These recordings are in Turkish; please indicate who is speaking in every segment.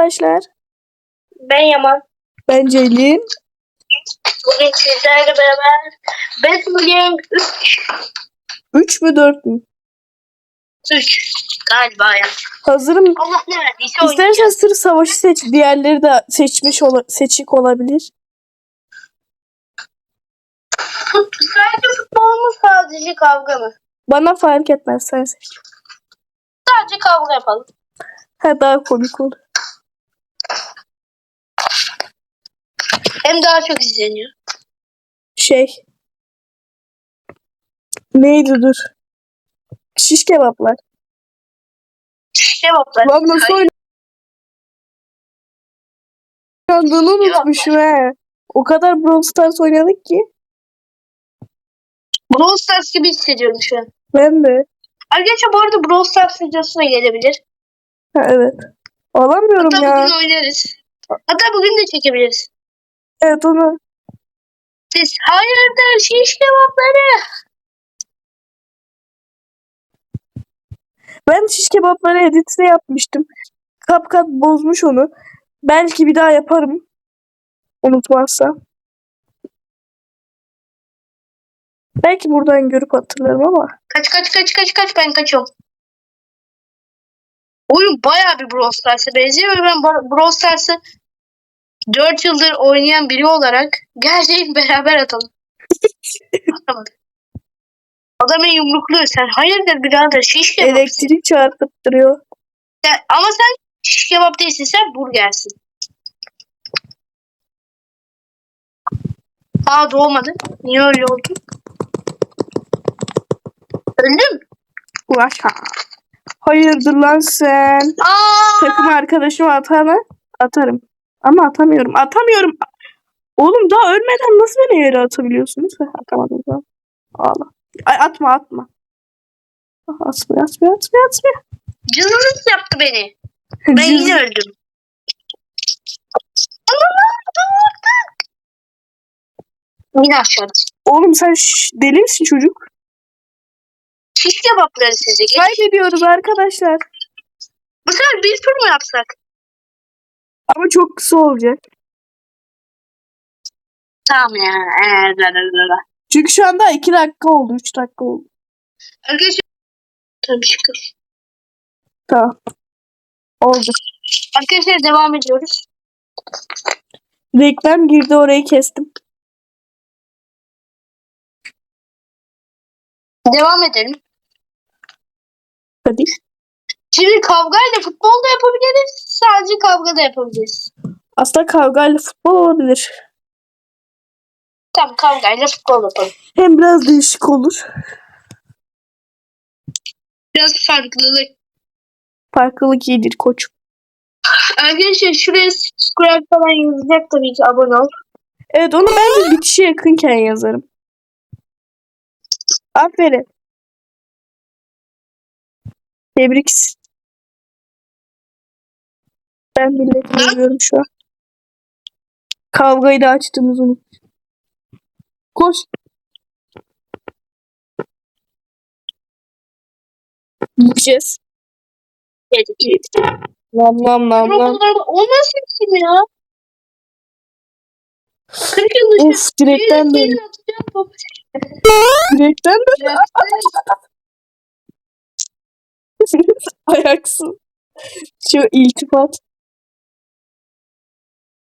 Speaker 1: arkadaşlar.
Speaker 2: Ben Yaman.
Speaker 1: Ben Ceylin.
Speaker 2: Bugün sizlerle beraber Batman 3.
Speaker 1: 3 mü 4 mü?
Speaker 2: 3 galiba ya.
Speaker 1: Hazırım.
Speaker 2: Allah ne verdiyse.
Speaker 1: İstersen sır savaşı seç. Diğerleri de seçmiş ola- seçik olabilir.
Speaker 2: Sadece futbol mu sadece kavga mı?
Speaker 1: Bana fark etmez sen seç.
Speaker 2: Sadece kavga yapalım.
Speaker 1: Ha daha komik olur.
Speaker 2: Hem daha çok izleniyor.
Speaker 1: Şey. Neydi dur. Şiş kebaplar.
Speaker 2: Cevaplar.
Speaker 1: Lan nasıl
Speaker 2: Hayır.
Speaker 1: oynandığını unutmuşum he. O kadar Brawl Stars oynadık ki.
Speaker 2: Brawl Stars gibi hissediyorum şu an.
Speaker 1: Ben de.
Speaker 2: Arkadaşlar bu arada Brawl Stars videosu da gelebilir.
Speaker 1: Ha, evet. Alamıyorum
Speaker 2: Hatta
Speaker 1: ya.
Speaker 2: bugün oynarız. Hatta bugün de çekebiliriz.
Speaker 1: Evet onu.
Speaker 2: Siz hayırdır şiş kebapları.
Speaker 1: Ben şiş kebapları editini yapmıştım. Kap kat bozmuş onu. Belki bir daha yaparım. Unutmazsa. Belki buradan görüp hatırlarım ama.
Speaker 2: Kaç kaç kaç kaç kaç ben kaçıyorum. Oyun bayağı bir Brawl Stars'a benziyor ve ben Bra- Brawl Stars'ı 4 yıldır oynayan biri olarak gerçeğin beraber atalım. Atamadım. Adamı yumrukluyor sen. Hayırdır birader şiş kebap.
Speaker 1: Elektrik çarpıttırıyor.
Speaker 2: Sen- ama sen şiş kebap değilsin sen burgersin. Aa doğmadı. Niye öyle oldu? Öldüm.
Speaker 1: Ulaşa. Hayırdır lan sen?
Speaker 2: Aa!
Speaker 1: Takım arkadaşıma atana atarım. Ama atamıyorum. Atamıyorum. Oğlum daha ölmeden nasıl beni yere atabiliyorsunuz? Atamadım daha. Ağla. Ay atma atma. Ah, Atmıyor atmıyor atmıyor atmıyor.
Speaker 2: Cızınız yaptı beni. Ben yine öldüm. Yine aşağıda.
Speaker 1: Oğlum sen deli misin çocuk?
Speaker 2: Şiş kebapları. Geç.
Speaker 1: Kaybediyoruz arkadaşlar.
Speaker 2: Bu sefer bir tur mu yapsak?
Speaker 1: Ama çok kısa olacak.
Speaker 2: Tamam ya. Ee, la la.
Speaker 1: Çünkü şu anda 2 dakika oldu. 3 dakika oldu.
Speaker 2: Arkadaşlar. Tabii şükür.
Speaker 1: Tamam. Oldu.
Speaker 2: Arkadaşlar devam ediyoruz.
Speaker 1: Reklam girdi orayı kestim.
Speaker 2: Devam edelim.
Speaker 1: Hadi.
Speaker 2: Şimdi kavgayla futbol da yapabiliriz. Sadece kavga da yapabiliriz.
Speaker 1: Aslında kavgayla futbol olabilir.
Speaker 2: Tamam kavgayla futbol yapalım.
Speaker 1: Hem biraz değişik olur.
Speaker 2: Biraz farklılık.
Speaker 1: Farklılık iyidir koçum.
Speaker 2: Arkadaşlar şuraya subscribe falan yazacak tabii ki abone ol.
Speaker 1: Evet onu ben de bitişe yakınken yazarım. Aferin. Tebrik. Ben milleti yazıyorum şu an. Kavgayı da açtığımızı unut. Koş. Gideceğiz.
Speaker 2: Dedik.
Speaker 1: Nam nam nam nam.
Speaker 2: O nasıl kim ya? 40 yıl dışı.
Speaker 1: Uf direkten dön. Direkten dön. Ayaksın. Şu iltifat.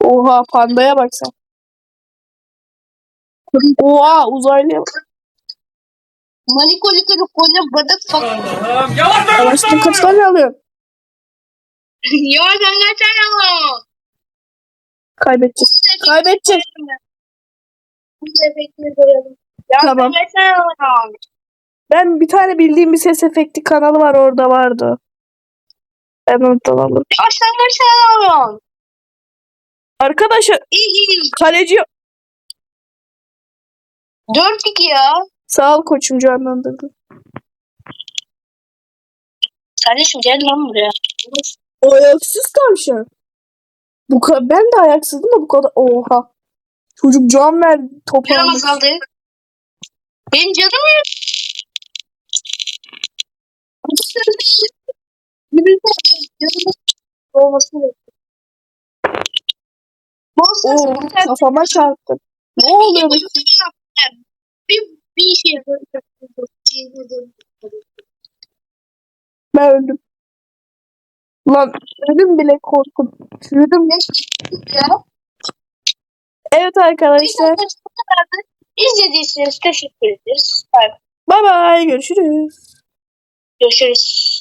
Speaker 1: Oha pandaya bak sen. Oha uzaylıya bak.
Speaker 2: Maliko liko koca badak fak.
Speaker 1: Savaştan kaç tane alıyorsun?
Speaker 2: ya sen geçen ama.
Speaker 1: Kaybedeceğiz. Kaybedeceğiz.
Speaker 2: Bu efektini koyalım. Ya
Speaker 1: Tamam.
Speaker 2: ama.
Speaker 1: Ben bir tane bildiğim bir ses efekti kanalı var orada vardı. Ben ondan alırım.
Speaker 2: Ya sen geçen ama.
Speaker 1: Arkadaşlar
Speaker 2: İyi
Speaker 1: kaleci
Speaker 2: 4-2 ya.
Speaker 1: sağ ol koçum canlandırdı.
Speaker 2: Kardeşim gel lan buraya.
Speaker 1: O ayaksız tavşan. Bu ka- ben de ayaksızdım da bu kadar. Oha. Çocuk can verdi
Speaker 2: Canım
Speaker 1: toparlamak.
Speaker 2: azaldı. Benim canım yok. Canım olmasını bekliyorum. Brawl
Speaker 1: Oo,
Speaker 2: tarz
Speaker 1: kafama çarptı. Ne oluyor?
Speaker 2: bir, bir şey
Speaker 1: Ben öldüm. Lan öldüm bile korkum. Öldüm.
Speaker 2: ya.
Speaker 1: Evet arkadaşlar.
Speaker 2: İzlediyseniz teşekkür ederiz.
Speaker 1: Bay bay. Görüşürüz.
Speaker 2: Görüşürüz.